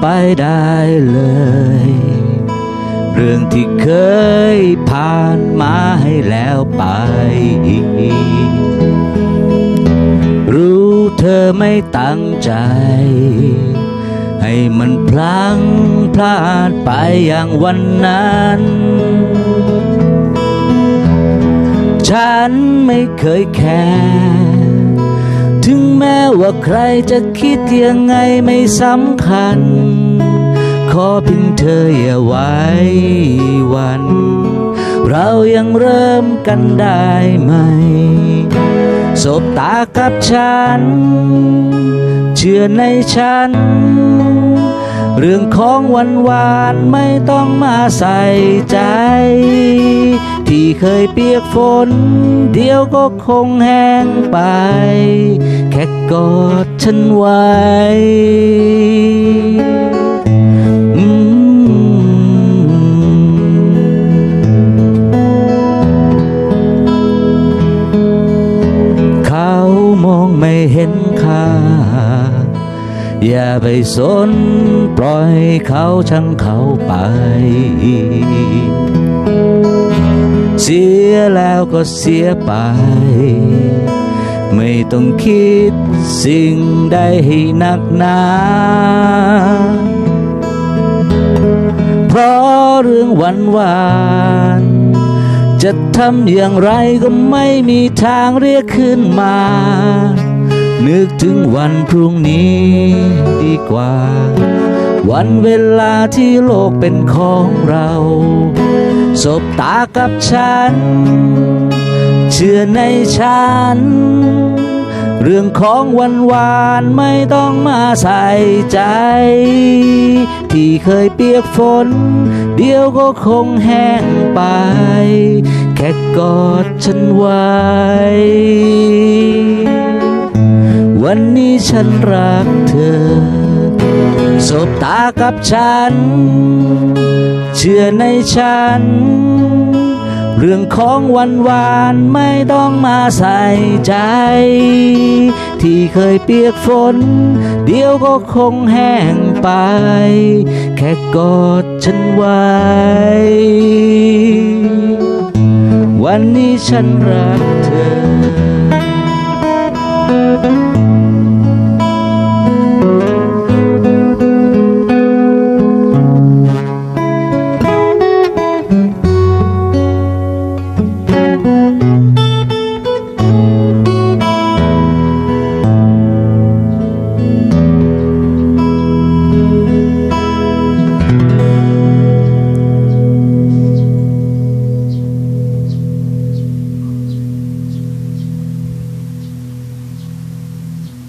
ไปได้เลย เรื่องที่เคยผ่านมาให้แล้วไปรู้เธอไม่ตั้งใจ ให้มันพลังพลาดไปอย่างวันนั้น ฉันไม่เคยแคร์ ม้ว่าใครจะคิดยังไงไม่สำคัญ ขอเพียงเธออย่าไว้วัน เรายังเริ่มกันได้ไหมสบตากับฉัน เชื่อในฉัน เรื่องของวันวานไม่ต้องมาใส่ใจ ที่เคยเปียกฝน เดี๋ยวก็คงแห้งไป กอดฉันไว้เขามองไม่เห็นค่า อย่าไปสนปล่อยเขาช่างเขาไป เสียแล้วก็เสียไป ไม่ต้องคิดสิ่งใดให้หนักหนาเพราะเรื่องวันวานจะทำอย่างไรก็ไม่มีทางเรียกขึ้นมา นึกถึงวันพรุ่งนี้ดีกว่า วันเวลาที่โลกเป็นของเรา บตากับฉัน เชื่อในฉัน เรื่องของวันวานไม่ต้องมาใส่ใจ ที่เคยเปียกฝน เดี๋ยวก็คงแห้งไป แค่กอดฉันไว้ วันนี้ฉันรักเธอ สบตากับฉัน ชื่อในฉัน เรื่องของวันวานไม่ต้องมาใส่ใจ ที่เคยเปียกฝน เดี๋ยวก็คงแห้งไป แค่กอดฉันไว้ วันนี้ฉันรักเธอ